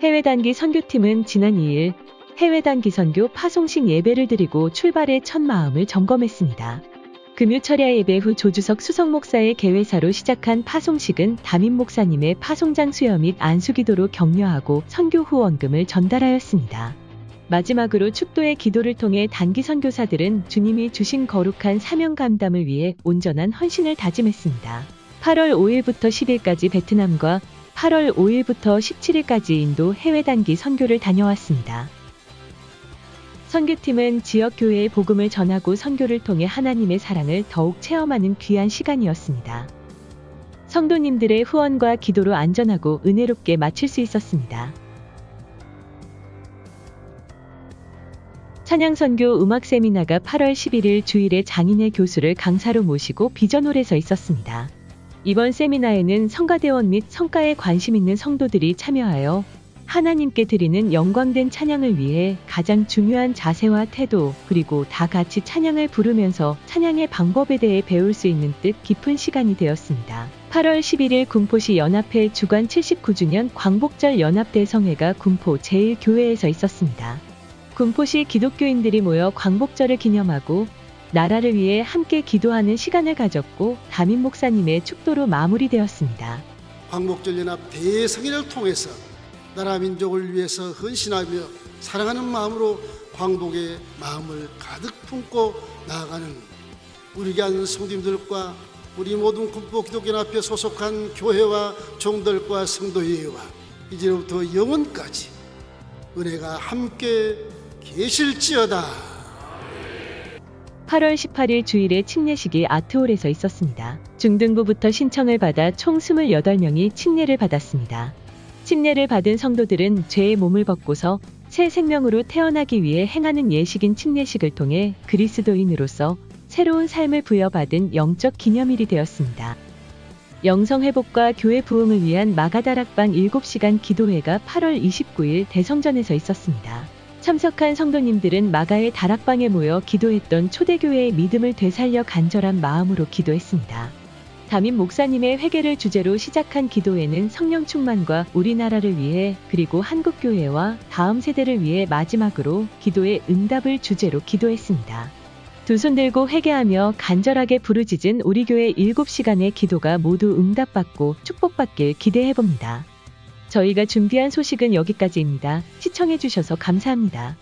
해외 단기 선교팀은 지난 2일 해외 단기 선교 파송식 예배를 드리고 출발의 첫 마음을 점검했습니다. 금유철야 예배 후 조주석 수석 목사의 개회사로 시작한 파송식은 담임 목사님의 파송장 수여 및 안수기도로 격려하고 선교 후원금을 전달하였습니다. 마지막으로 축도의 기도를 통해 단기 선교사들은 주님이 주신 거룩한 사명 감담을 위해 온전한 헌신을 다짐했습니다. 8월 5일부터 10일까지 베트남과 8월 5일부터 17일까지 인도 해외 단기 선교를 다녀왔습니다. 선교팀은 지역 교회의 복음을 전하고 선교를 통해 하나님의 사랑을 더욱 체험하는 귀한 시간이었습니다. 성도님들의 후원과 기도로 안전하고 은혜롭게 마칠 수 있었습니다. 찬양선교 음악 세미나가 8월 11일 주일에 장인의 교수를 강사로 모시고 비전홀에서 있었습니다. 이번 세미나에는 성가대원 및 성가에 관심 있는 성도들이 참여하여 하나님께 드리는 영광된 찬양을 위해 가장 중요한 자세와 태도 그리고 다 같이 찬양을 부르면서 찬양의 방법에 대해 배울 수 있는 뜻 깊은 시간이 되었습니다. 8월 11일 군포시 연합회 주관 79주년 광복절 연합대 성회가 군포 제1교회에서 있었습니다. 군포시 기독교인들이 모여 광복절을 기념하고 나라를 위해 함께 기도하는 시간을 가졌고 담임 목사님의 축도로 마무리되었습니다. 광복절 연합 대성회를 통해서 나라 민족을 위해서 헌신하며 사랑하는 마음으로 광복의 마음을 가득 품고 나아가는 우리 교한 성도님들과 우리 모든 군포 기독연합회 소속한 교회와 종들과 성도회와 이제부터 영원까지 은혜가 함께 계실지어다. 8월 18일 주일에 침례식이 아트홀에서 있었습니다. 중등부부터 신청을 받아 총 28명이 침례를 받았습니다. 침례를 받은 성도들은 죄의 몸을 벗고서 새 생명으로 태어나기 위해 행하는 예식인 침례식을 통해 그리스도인으로서 새로운 삶을 부여받은 영적 기념일이 되었습니다. 영성 회복과 교회 부흥을 위한 마가다락방 7시간 기도회가 8월 29일 대성전에서 있었습니다. 참석한 성도님들은 마가의 다락방에 모여 기도했던 초대교회의 믿음을 되살려 간절한 마음으로 기도했습니다. 담임 목사님의 회개를 주제로 시작한 기도회는 성령 충만과 우리나라를 위해 그리고 한국교회와 다음 세대를 위해 마지막으로 기도의 응답을 주제로 기도했습니다. 두 손 들고 회개하며 간절하게 부르짖은 우리 교회 7시간의 기도가 모두 응답받고 축복받길 기대해봅니다. 저희가 준비한 소식은 여기까지입니다. 시청해주셔서 감사합니다.